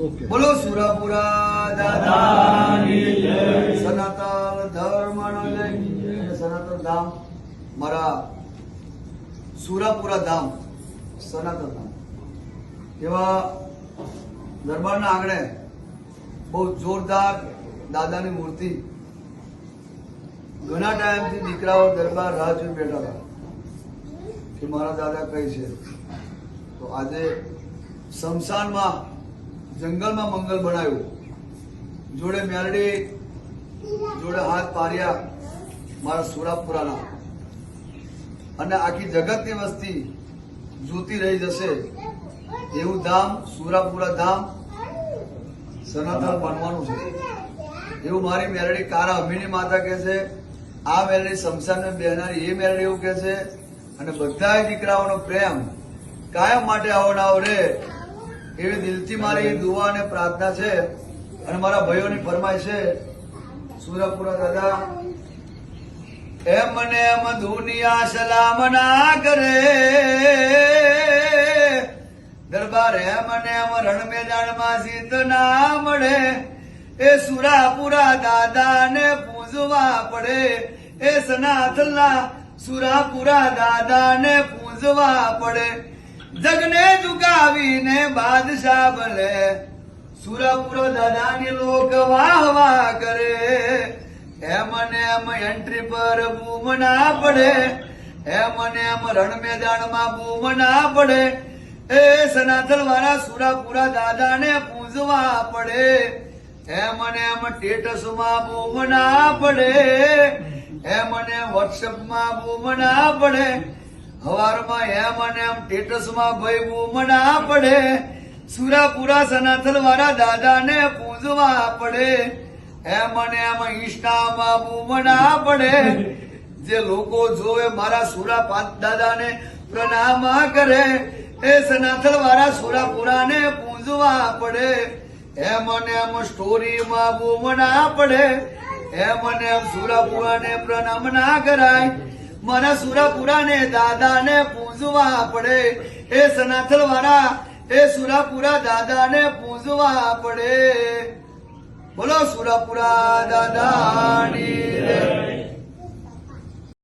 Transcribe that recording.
બોલો સુરાપુરા દાદાની સનાતન ધર્મનો જય. સનાતન ધામ, મારા સુરાપુરા ધામ, સનાતન ધામ. એવા દરબારના આંગણે બહુ જોરદાર દાદાની મૂર્તિ ઘણા ટાઈમથી દીકરાઓ દરબાર રાહ જોઈ બેઠા હતા. કે મારા દાદા કઈ છે? તો આજે શમશાનમાં જંગલમાં મંગલ બનાવ્યું. જોડે મેરડી જોડે હાથ પાર્યા મારા સુરાપુરાના. અને આખી જગતની વસ્તી જોતી રહી જશે એવું ધામ, સુરાપુરા ધામ સનાતન બનવાનું છે. એવું મારી મેરડી કારા અમીની માતા કહે છે, આ મેરડી શમશાનને બેહનારી, એ મેરડી એવું કહે છે. અને બધા દીકરાઓનો પ્રેમ કાયમ માટે આવો ના રે. એવી દિલથી મારી દુઆ અને પ્રાર્થના છે અને મારા ભાઈઓની ફરમાય છે સુરાપુરા દાદા, એમ મને એમ દુનિયા સલામ ના કરે. દરબાર એમ ને એમ રણ મેદાનમાં જીત ના મળે. એ સુરાપુરા દાદાને પૂજવા પડે. એ સનાથલા સુરાપુરા દાદાને પૂજવા પડે. જગને ઝુકાવીને બાદશાહ બને સુરાપુરા દાદાની લોક વાહ વાહ કરે. એમ ને એમ એન્ટ્રી પર બૂમ ના પડે. એમ ને એમ રણ મેદાનમાં બૂમ ના પડે. એ સનાતન વાળા સુરાપુરા દાદાને પૂજવા પડે. એમ ને એમ સ્ટેટસમાં બૂમ ના પડે. એમ ને વોટ્સઅપમાં બૂમ ના પડે. હવારમાં એમ અને એમ ટેટસમાં ભાઈ મના પડે સુરાપુરા સનાથલ વાળા દાદાને પૂજવા પડે. એમ અને એમ ઇન્સ્ટામાં બૂમ ના પડે જે લોકો જોવે મારા સુરા પાંચ દાદાને પ્રણામ કરે, એ સનાથલ વાળા સુરાપુરાને પૂજવા પડે. એમ અને એમ સ્ટોરીમાં બૂમ ના પડે એમ અને એમ સુરાપુરાને પ્રણામ ના કરાય. મારા દાદા દાદાને પૂજવા પડે એ સનાથલ વાળા એ સુરાપુરા, દાદાને પૂજવા પડે બોલો સુરાપુરા દાદાની.